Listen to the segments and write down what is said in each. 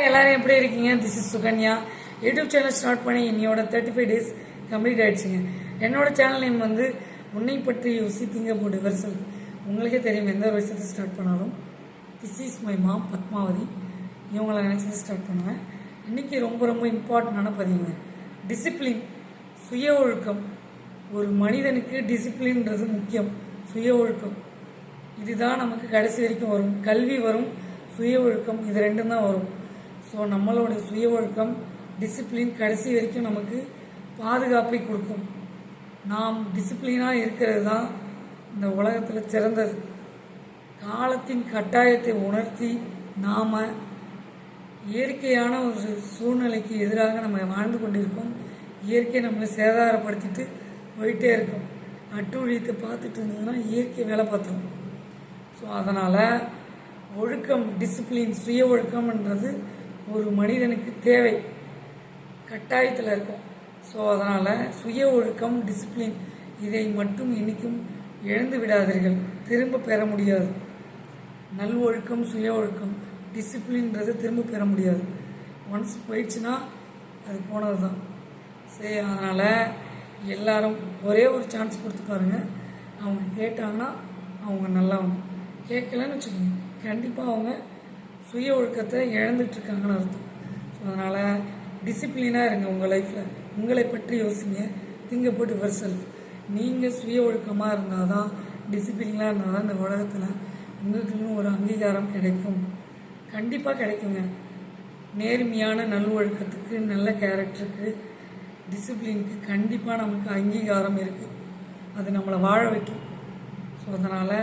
எல்லாரும் எப்படி இருக்கீங்க? This is Sukanya. YouTube channel start பண்ணி என்னையோட தேர்ட்டி ஃபைவ் டேஸ் கம்ப்ளீட் ஆயிடுச்சுங்க. என்னோட சேனல் நேம் வந்து உன்னை பற்றி யோசி போட்டு வருஷம் உங்களுக்கே தெரியும் எந்த ஒரு விஷயத்தை ஸ்டார்ட் பண்ணாலும். This is my mom Padmavati. இவங்களை நினச்சது ஸ்டார்ட் பண்ணுவேன். இன்னைக்கு ரொம்ப ரொம்ப இம்பார்ட்டண்டான பதிவுங்க. டிசிப்ளின் சுய ஒழுக்கம். ஒரு மனிதனுக்கு டிசிப்ளின்றது முக்கியம். சுய ஒழுக்கம். இதுதான் நமக்கு கடைசி வரைக்கும் வரும். கல்வி வரும். சுய ஒழுக்கம். இது ரெண்டும் தான் வரும். ஸோ நம்மளோட சுய ஒழுக்கம் டிசிப்ளின் கடைசி வரைக்கும் நமக்கு பாதுகாப்பை கொடுக்கும். நாம் டிசிப்ளினாக இருக்கிறது தான் இந்த உலகத்தில் சிறந்தது. காலத்தின் கட்டாயத்தை உணர்த்தி நாம் இயற்கையான ஒரு சூழ்நிலைக்கு எதிராக நம்ம வாழ்ந்து கொண்டிருக்கோம். இயற்கை நம்மளை சேதாரப்படுத்திட்டு போயிட்டே இருக்கும். அட்டுழியத்தை பார்த்துட்டு இருந்ததுன்னா இயற்கை வேலை பார்த்துரும். ஸோ அதனால் ஒழுக்கம் டிசிப்ளின் சுய ஒழுக்கம்ன்றது ஒரு மனிதனுக்கு தேவை. கட்டாயத்தில் இருக்கும். ஸோ அதனால் சுய ஒழுக்கம் டிசிப்ளின் இதை மட்டும் என்றைக்கும் இழந்து விடாதீர்கள். திரும்ப பெற முடியாது. நல் ஒழுக்கம் சுய ஒழுக்கம் டிசிப்ளின்றது திரும்ப பெற முடியாது. ஒன்ஸ் போயிடுச்சுன்னா அது போனது தான் சரி அதனால் எல்லாரும் ஒரே ஒரு சான்ஸ் கொடுத்து பாருங்கள் அவங்க கேட்டாங்கன்னா அவங்க நல்லா கேட்கலன்னு வச்சுக்கோங்க. கண்டிப்பாக அவங்க சுய ஒழுக்கத்தை இழந்துட்டு இருக்காங்கன்னு அர்த்தம். ஸோ அதனால் டிசிப்ளினாக இருங்க உங்கள் லைஃப்பில் உங்களை பற்றி யோசிங்க. திங்க போட்டு யுவர் செல்ஃப் நீங்கள் சுய ஒழுக்கமாக இருந்தால் தான் டிசிப்ளினாக இருந்தால் தான் இந்த உலகத்தில் உங்களுக்குன்னு ஒரு அங்கீகாரம் கிடைக்கும். கண்டிப்பாக கிடைக்குங்க. நேர்மையான நல்லொழுக்கத்துக்கு நல்ல கேரக்டருக்கு டிசிப்ளினுக்கு கண்டிப்பாக நமக்கு அங்கீகாரம் இருக்குது அது நம்மளை வாழ வைக்கும். ஸோ அதனால்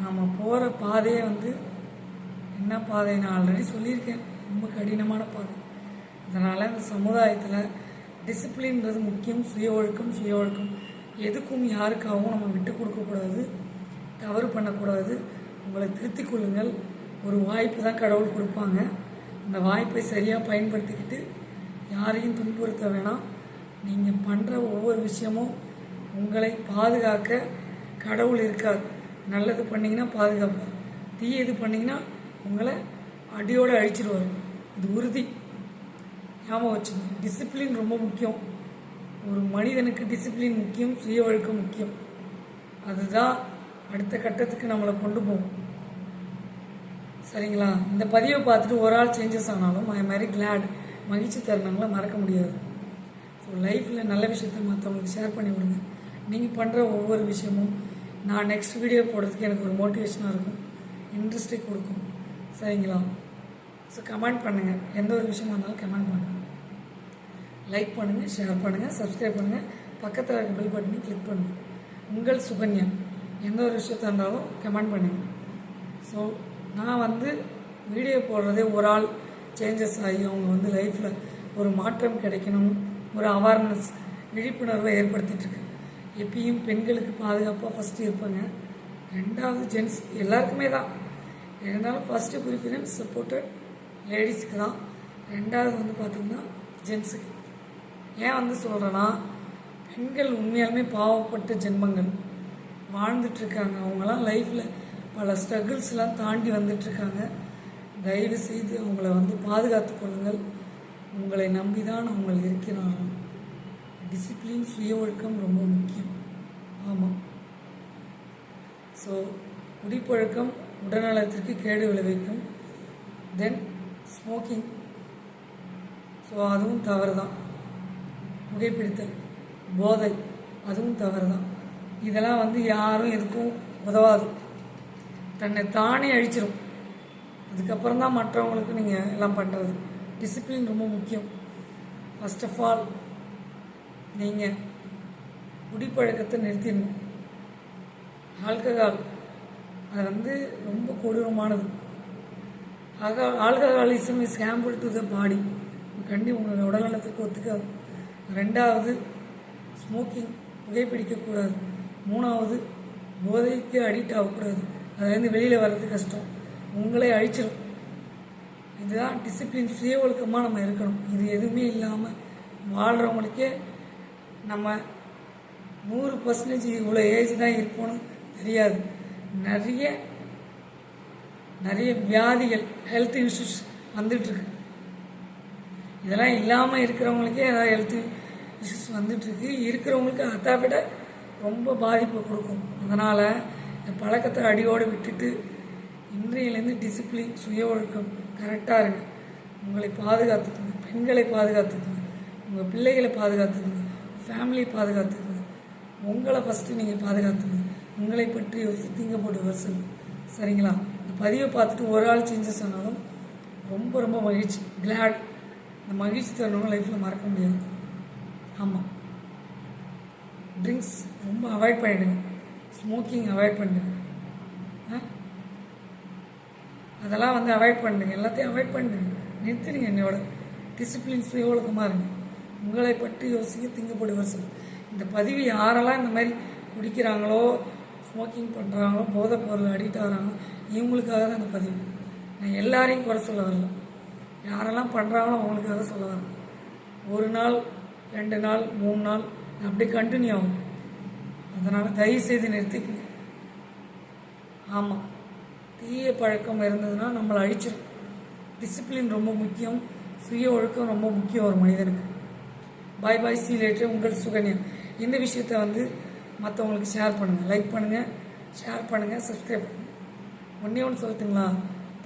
நாம் போகிற பாதையை வந்து என்ன பாதை? நான் ஆல்ரெடி சொல்லியிருக்கேன். ரொம்ப கடினமான பாதை. அதனால் இந்த சமுதாயத்தில் டிசிப்ளின்றது முக்கியம். சுய ஒழுக்கம் சுய ஒழுக்கம் எதுக்கும் யாருக்காகவும் நம்ம விட்டு கொடுக்கக்கூடாது. தவறு பண்ணக்கூடாது. உங்களை திருத்திக் கொள்ளுங்கள். ஒரு வாய்ப்பு தான் கடவுள் கொடுப்பாங்க. அந்த வாய்ப்பை சரியாக பயன்படுத்திக்கிட்டு யாரையும் துன்புறுத்த வேணாம். நீங்கள் பண்ணுற ஒவ்வொரு விஷயமும் உங்களை பாதுகாக்க கடவுள் இருக்கார். நல்லது பண்ணிங்கன்னா பாதுகாப்பார். தீயது பண்ணிங்கன்னா உங்களை அடியோடு அழிச்சிருவார். இது உறுதி. ஞாபகம் வச்சுங்க டிசிப்ளின் ரொம்ப முக்கியம். ஒரு மனிதனுக்கு டிசிப்ளின் முக்கியம் சுய ஒழுக்கம் முக்கியம். அதுதான் அடுத்த கட்டத்துக்கு நம்மளை கொண்டு போகும். சரிங்களா? இந்த பதிவை பார்த்துட்டு ஒரு ஆள் சேஞ்சஸ் ஆனாலும் ஐ மாதிரி கிளாட் மகிழ்ச்சி தருணங்களை மறக்க முடியாது. ஸோ லைஃப்பில் நல்ல விஷயத்த மற்றவங்களுக்கு ஷேர் பண்ணி விடுங்க. நீங்கள் பண்ணுற ஒவ்வொரு விஷயமும் நான் நெக்ஸ்ட் வீடியோ போடுறதுக்கு எனக்கு ஒரு மோட்டிவேஷனாக இருக்கும். இன்ட்ரெஸ்டே கொடுக்கும். சரிங்களா? ஸோ கமெண்ட் பண்ணுங்கள் எந்த ஒரு விஷயமா இருந்தாலும் கமெண்ட் பண்ணுங்கள் லைக் பண்ணுங்கள் ஷேர் பண்ணுங்கள் சப்ஸ்கிரைப் பண்ணுங்கள் பக்கத்தில் இருக்க பெல் பட்டனை கிளிக் பண்ணுங்கள் உங்கள் சுகன்யா. எந்த ஒரு விஷயத்த இருந்தாலும் கமெண்ட் பண்ணுங்கள் ஸோ நான் வந்து வீடியோ போடுறதே ஒரு ஆள் சேஞ்சஸ் ஆகி அவங்க வந்து லைஃப்பில் ஒரு மாற்றம் கிடைக்கணும் ஒரு அவேர்னஸ் விழிப்புணர்வை ஏற்படுத்திட்டுருக்கேன் எப்பயும் பெண்களுக்கு பாதுகாப்பாக ஃபஸ்ட்டு இருப்பாங்க. ரெண்டாவது ஜென்ஸ் எல்லாருக்குமே தான். இருந்தாலும் ஃபஸ்ட்டு ப்ரிஃபரன்ஸ் சப்போர்ட்டட் லேடிஸ்க்கு தான். ரெண்டாவது வந்து பார்த்திங்கன்னா ஜென்ஸுக்கு ஏன் வந்து சொல்கிறேன்னா பெண்கள் உண்மையாலுமே பாவப்பட்ட ஜென்மங்கள் வாழ்ந்துட்டுருக்காங்க அவங்களாம் லைஃப்பில் பல ஸ்ட்ரகிள்ஸ்லாம் தாண்டி வந்துட்டுருக்காங்க தயவு செய்து அவங்கள வந்து பாதுகாத்து கொள்ளுங்கள். உங்களை நம்பி தான் அவங்கள் இருக்கிறார்கள். டிசிப்ளின் சுய ஒழுக்கம் ரொம்ப முக்கியம். ஆமாம் ஸோ குடிப்பழக்கம் உடல்நலத்திற்கு கேடு விளைவிக்கும். தென் ஸ்மோக்கிங் ஸோ அதுவும் தவறு தான் புகைப்பிடித்தல் போதை அதுவும் தவறு தான் இதெல்லாம் வந்து யாரும் எதுக்கும் உதவாது. தன்னை தானே அழிச்சிடும் அதுக்கப்புறம் தான் மற்றவங்களுக்கு நீங்கள் எல்லாம் பண்ணுறது டிசிப்ளின் ரொம்ப முக்கியம். ஃபஸ்ட் ஆஃப் ஆல் நீங்கள் குடிப்பழக்கத்தை நிறுத்திடணும். ஆல்கஹால் அது வந்து ரொம்ப கொடூரமானது. ஆக alcoholism is harmful to the body கண்டி உங்களோட உடல்நலத்துக்கு ஒத்துக்காது. ரெண்டாவது ஸ்மோக்கிங் புகைப்பிடிக்கக்கூடாது. மூணாவது போதைக்கு அடிக்ட் ஆகக்கூடாது. அதுலேருந்து வெளியில் வர்றது கஷ்டம். உங்களே அழிச்சிடும் இதுதான் டிசிப்ளின் சுய ஒழுக்கமாக நம்ம இருக்கணும். இது எதுவுமே இல்லாமல் வாழ்கிறவங்களுக்கே நம்ம நூறு பர்சன்டேஜ் இவ்வளோ ஏஜ் தான் இருப்போம்னு தெரியாது. நிறைய நிறைய வியாதிகள் ஹெல்த் இஷ்யூஸ் வந்துட்டுருக்கு. இதெல்லாம் இல்லாமல் இருக்கிறவங்களுக்கே ஏதாவது ஹெல்த் இஷ்யூஸ் வந்துட்டுருக்கு. இருக்கிறவங்களுக்கு அதை விட ரொம்ப பாதிப்பை கொடுக்கும். அதனால் இந்த பழக்கத்தை அடியோடு விட்டுட்டு இன்றையிலேருந்து டிசிப்ளின் சுய ஒழுக்கம் கரெக்டாக இருக்கு உங்களை பாதுகாத்துக்குங்க. பெண்களை பாதுகாத்துக்குங்க. உங்கள் பிள்ளைகளை பாதுகாத்துக்குங்க. ஃபேமிலியை பாதுகாத்துக்குங்க. உங்களை ஃபஸ்ட்டு நீங்கள் பாதுகாத்துக்குங்க. உங்களை பற்றி யோசித்திங்க போட்டு வருஷம் சரிங்களா? இந்த பதிவை பார்த்துட்டு ஒரு ஆள் செஞ்சு சொன்னாலும் ரொம்ப ரொம்ப மகிழ்ச்சி. கிளாட் இந்த மகிழ்ச்சி தருணம் லைஃப்பில் மறக்க முடியாது. ஆமாம் ட்ரிங்க்ஸ் ரொம்ப அவாய்ட் பண்ணிடுங்க. ஸ்மோக்கிங் அவாய்ட் பண்ணிடுங்க. ஆ? அதெல்லாம் வந்து அவாய்ட் பண்ணுங்க எல்லாத்தையும் அவாய்ட் பண்ணுங்க நிறுத்திடுங்க என்னோட டிசிப்ளின் சுய ஒழுக்கமாக இருங்க. உங்களை பற்றி யோசிக்க திங்கப்படு வருஷம் இந்த பதிவு யாரெல்லாம் இந்த மாதிரி குடிக்கிறாங்களோ ஸ்மோக்கிங் பண்ணுறாங்களோ போதைப் பொருள் அடிக்ட் ஆகிறாங்களோ இவங்களுக்காக தான் இந்த பதிவு. நான் எல்லாரையும் குறை சொல்ல வரல. யாரெல்லாம் பண்ணுறாங்களோ அவங்களுக்காக சொல்ல வரேன். ஒரு நாள் ரெண்டு நாள் மூணு நாள் அப்படியே கண்டினியூ ஆகும். அதனால் தயவு செய்து நிறுத்திக்கங்க. ஆமாம் தீய பழக்கம் இருந்ததுன்னா நம்மளை அழிச்சிடும் டிசிப்ளின் ரொம்ப முக்கியம். சுய ஒழுக்கம் ரொம்ப முக்கியம் ஒரு மனிதனுக்கு. பாய் பாய் சீலேட்டு உங்கள் சுகன்யா. இந்த விஷயத்தை வந்து மற்றவங்களுக்கு ஷேர் பண்ணுங்கள் லைக் பண்ணுங்கள் ஷேர் பண்ணுங்கள் சப்ஸ்கிரைப் பண்ணுங்கள் ஒன்றே ஒன்று சொல்லட்டுங்களா?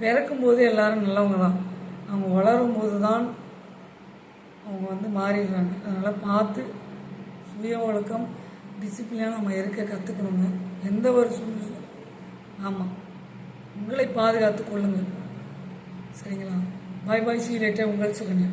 பிறக்கும்போது எல்லோரும் நல்லவங்க தான். அவங்க வளரும் போது தான் அவங்க வந்து மாறிடுறாங்க. அதனால் பார்த்து சுய ஒழுக்கம் டிசிப்ளினாக நம்ம இருக்க கற்றுக்கணுங்க எந்த ஒரு சூழ்நிலை ஆமாம் உங்களை பாதுகாத்து கொள்ளுங்கள். சரிங்களா? பாய் பாய் சீ லேட்டாக உங்கள் சுகன்யா.